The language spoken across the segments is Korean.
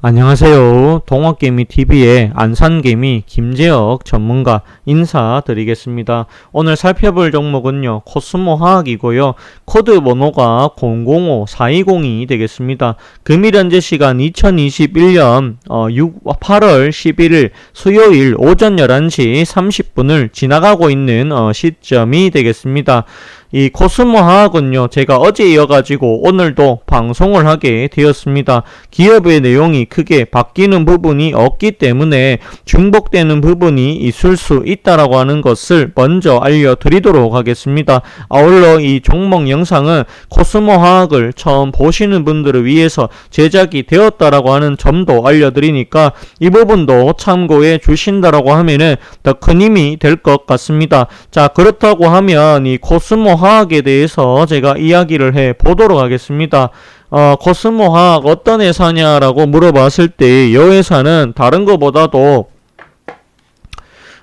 안녕하세요. 동학개미 TV의 안산개미 김재혁 전문가 인사드리겠습니다. 오늘 살펴볼 종목은요. 코스모 화학이고요. 코드 번호가 005420이 되겠습니다. 금일 현재 시간 2021년 어, 6, 8월 11일 수요일 오전 11시 30분을 지나가고 있는 어, 시점이 되겠습니다. 이 코스모 화학은요, 제가 어제 이어가지고 오늘도 방송을 하게 되었습니다. 기업의 내용이 크게 바뀌는 부분이 없기 때문에 중복되는 부분이 있을 수 있다라고 하는 것을 먼저 알려드리도록 하겠습니다. 아울러 이 종목 영상은 코스모 화학을 처음 보시는 분들을 위해서 제작이 되었다라고 하는 점도 알려드리니까 이 부분도 참고해 주신다라고 하면은 더 큰 힘이 될 것 같습니다. 자, 그렇다고 하면 이 코스모 화학에 대해서 제가 이야기를 해 보도록 하겠습니다. 어, 코스모 화학 어떤 회사냐라고 물어봤을 때 이 회사는 다른 것보다도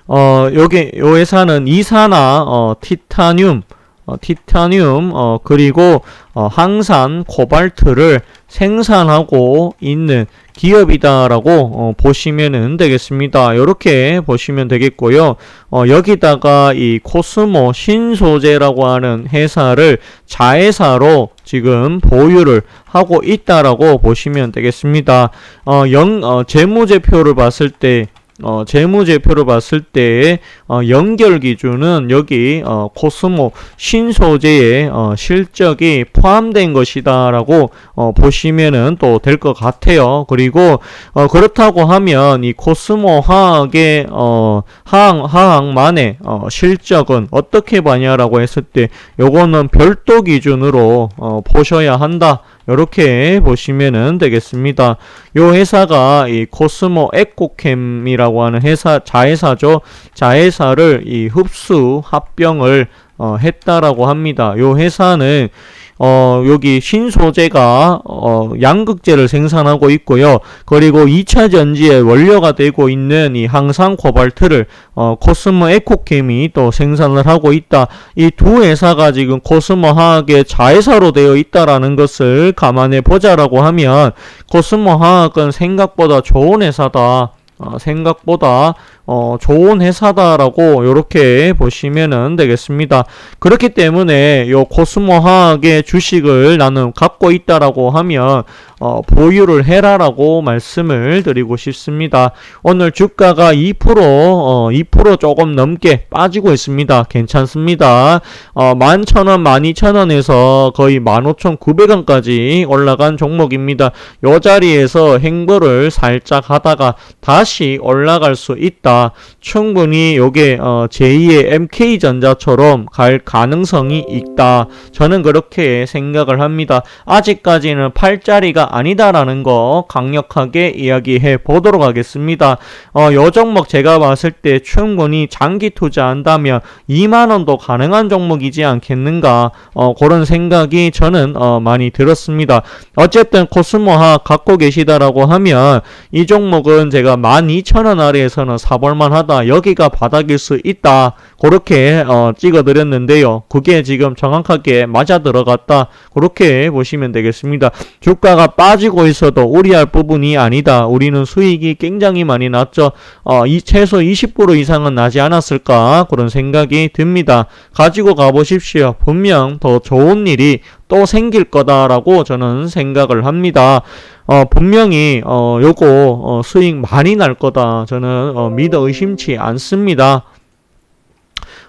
어, 여기 요 회사는 이산화 어, 티타늄 어, 티타늄 어, 그리고 어, 항산 코발트를 생산하고 있는 기업이다라고 어, 보시면 되겠습니다. 이렇게 보시면 되겠고요. 어, 여기다가 이 코스모 신소재라고 하는 회사를 자회사로 지금 보유를 하고 있다라고 보시면 되겠습니다. 어, 영, 어, 재무제표를 봤을 때 어, 재무제표를 봤을 때 어, 연결 기준은 여기 어, 코스모 신소재의 어, 실적이 포함된 것이다라고 어, 보시면은 또 될 것 같아요. 그리고 어, 그렇다고 하면 이 코스모 화학의 어, 화학 화학만의 어, 실적은 어떻게 봐냐라고 했을 때 요거는 별도 기준으로 어, 보셔야 한다. 이렇게 보시면은 되겠습니다. 요 회사가 이 코스모 에코캠이라고 하는 회사 자회사죠. 자회사를 이 흡수 합병을 어, 했다라고 합니다. 요 회사는 어, 여기 신소재가 어, 양극재를 생산하고 있고요. 그리고 2차 전지의 원료가 되고 있는 이 항상 코발트를 어, 코스모 에코캠이 또 생산을 하고 있다. 이 두 회사가 지금 코스모 화학의 자회사로 되어 있다라는 것을 감안해 보자라고 하면 코스모 화학은 생각보다 좋은 회사다. 어, 생각보다 어, 좋은 회사다라고 이렇게 보시면은 되겠습니다. 그렇기 때문에 요 코스모 화학의 주식을 나는 갖고 있다라고 하면 어, 보유를 해라라고 말씀을 드리고 싶습니다. 오늘 주가가 2% 어, 2% 조금 넘게 빠지고 있습니다. 괜찮습니다. 어, 11,000원, 12,000원에서 거의 15,900원까지 올라간 종목입니다. 요 자리에서 행보를 살짝 하다가 다시 올라갈 수 있다. 충분히 요게 어, 제2의 MK전자처럼 갈 가능성이 있다. 저는 그렇게 생각을 합니다. 아직까지는 팔자리가 아니다라는 거 강력하게 이야기해 보도록 하겠습니다. 어, 요 종목 제가 봤을 때 충분히 장기 투자한다면 2만 원도 가능한 종목이지 않겠는가 어, 그런 생각이 저는 어, 많이 들었습니다. 어쨌든 코스모화 갖고 계시다라고 하면 이 종목은 제가 12,000원 아래에서는 사보 볼만하다. 여기가 바닥일 수 있다. 그렇게 어, 찍어드렸는데요. 그게 지금 정확하게 맞아 들어갔다. 그렇게 보시면 되겠습니다. 주가가 빠지고 있어도 우려할 부분이 아니다. 우리는 수익이 굉장히 많이 났죠. 어, 이 최소 20% 이상은 나지 않았을까 그런 생각이 듭니다. 가지고 가보십시오. 분명 더 좋은 일이 또 생길 거다라고 저는 생각을 합니다. 어, 분명히, 어, 요거, 어, 수익 많이 날 거다. 저는, 어, 믿어 의심치 않습니다.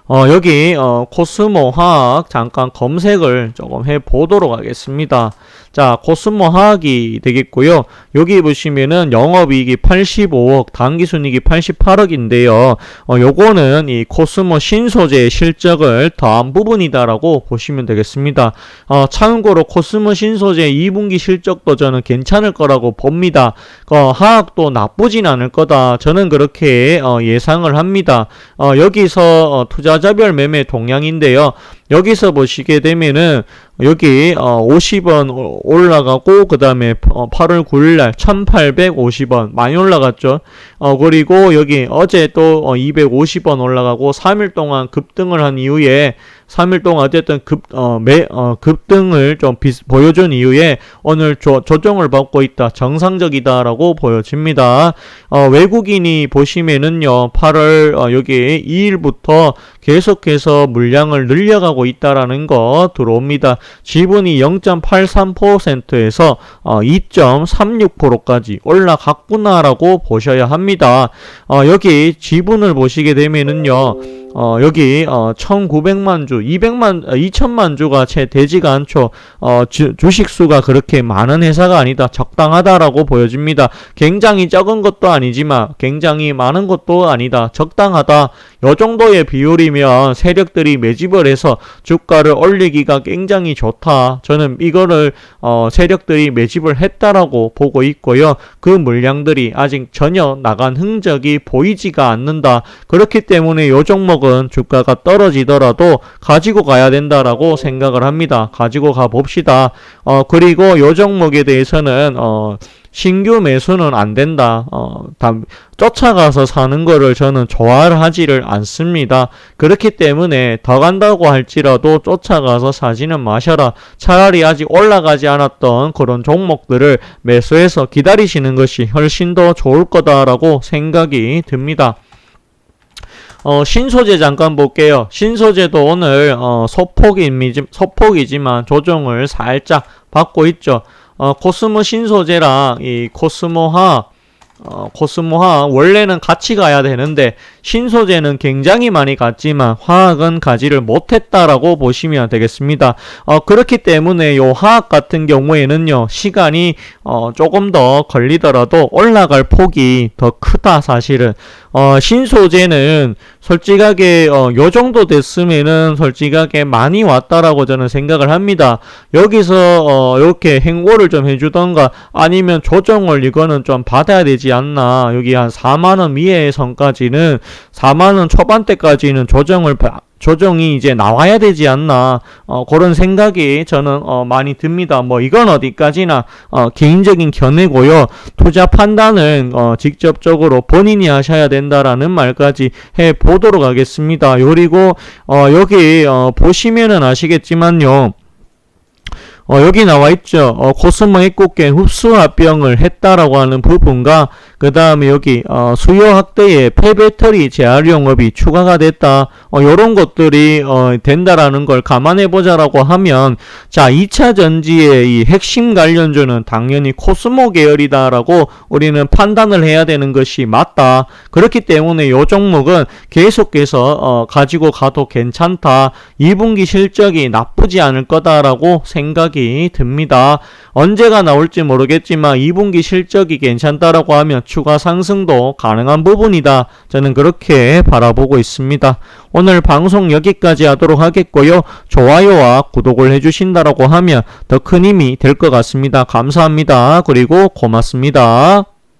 어, 여기, 어, 코스모 화학 잠깐 검색을 조금 해 보도록 하겠습니다. 자, 코스모 화학이 되겠고요. 여기 보시면은 영업이익이 85억, 당기순이익이 88억인데요. 어, 요거는 이 코스모 신소재의 실적을 더한 부분이다라고 보시면 되겠습니다. 어, 참고로 코스모 신소재 2분기 실적도 저는 괜찮을 거라고 봅니다. 어, 화학도 나쁘진 않을 거다. 저는 그렇게 어, 예상을 합니다. 어, 여기서 어, 투자 자별 매매 동향인데요. 여기서 보시게 되면은 여기 어 50원 올라가고 그 다음에 8월 9일날 1850원 많이 올라갔죠 어 그리고 여기 어제 또 250원 올라가고 3일 동안 급등을 한 이후에 3일 동안 어쨌든 급, 어, 매, 어, 급등을 좀 비, 보여준 이후에 오늘 조, 조정을 받고 있다. 정상적이다라고 보여집니다. 어, 외국인이 보시면은요, 8월, 어, 여기 2일부터 계속해서 물량을 늘려가고 있다라는 거 들어옵니다. 지분이 0.83%에서 어, 2.36%까지 올라갔구나라고 보셔야 합니다. 어, 여기 지분을 보시게 되면은요. 어, 여기 어, 1,900만 주, 200만, 어, 2천만 주가 채 되지가 않죠. 어, 주, 주식 수가 그렇게 많은 회사가 아니다. 적당하다라고 보여집니다. 굉장히 적은 것도 아니지만 굉장히 많은 것도 아니다. 적당하다. 요 정도의 비율이면 세력들이 매집을 해서 주가를 올리기가 굉장히 좋다. 저는 이거를 어, 세력들이 매집을 했다라고 보고 있고요. 그 물량들이 아직 전혀 나간 흔적이 보이지가 않는다. 그렇기 때문에 요 종목은 주가가 떨어지더라도 가지고 가야 된다라고 생각을 합니다. 가지고 가 봅시다. 어, 그리고 요 종목에 대해서는 어, 신규 매수는 안 된다. 어, 다 쫓아가서 사는 거를 저는 좋아를 하지를 않습니다. 그렇기 때문에 더 간다고 할지라도 쫓아가서 사지는 마셔라. 차라리 아직 올라가지 않았던 그런 종목들을 매수해서 기다리시는 것이 훨씬 더 좋을 거다라고 생각이 듭니다. 어, 신소재 잠깐 볼게요. 신소재도 오늘 어, 소폭이지, 소폭이지만 조정을 살짝 받고 있죠. 어, 코스모 신소재랑 이 코스모화 어, 코스모화 원래는 같이 가야 되는데 신소재는 굉장히 많이 갔지만 화학은 가지를 못했다라고 보시면 되겠습니다. 어, 그렇기 때문에 요 화학 같은 경우에는요 시간이 어, 조금 더 걸리더라도 올라갈 폭이 더 크다 사실은 어, 신소재는 솔직하게 어, 요 정도 됐으면은 솔직하게 많이 왔다라고 저는 생각을 합니다. 여기서 어, 이렇게 행보를 좀 해주던가 아니면 조정을 이거는 좀 받아야 되지 않나. 여기 한 4만 원 미의 선까지는 4만 원 초반대까지는 조정을 바, 조정이 이제 나와야 되지 않나 어, 그런 생각이 저는 어, 많이 듭니다. 뭐 이건 어디까지나 어, 개인적인 견해고요. 투자 판단은 어, 직접적으로 본인이 하셔야 된다라는 말까지 해 보도록 하겠습니다. 그리고 어, 여기 어, 보시면은 아시겠지만요. 어, 여기 나와 있죠. 어, 코스모 입국계 흡수합병을 했다라고 하는 부분과 그 다음에 여기 어, 수요 확대에 폐배터리 재활용업이 추가가 됐다. 어, 요런 것들이 어, 된다라는 걸 감안해 보자라고 하면 자 2차 전지의 이 핵심 관련주는 당연히 코스모 계열이다라고 우리는 판단을 해야 되는 것이 맞다. 그렇기 때문에 요 종목은 계속해서 어, 가지고 가도 괜찮다. 2분기 실적이 나쁘지 않을 거다라고 생각이 듭니다. 언제가 나올지 모르겠지만 2분기 실적이 괜찮다라고 하면 추가 상승도 가능한 부분이다. 저는 그렇게 바라보고 있습니다. 오늘 방송 여기까지 하도록 하겠고요. 좋아요와 구독을 해주신다라고 하면 더 큰 힘이 될 것 같습니다. 감사합니다. 그리고 고맙습니다.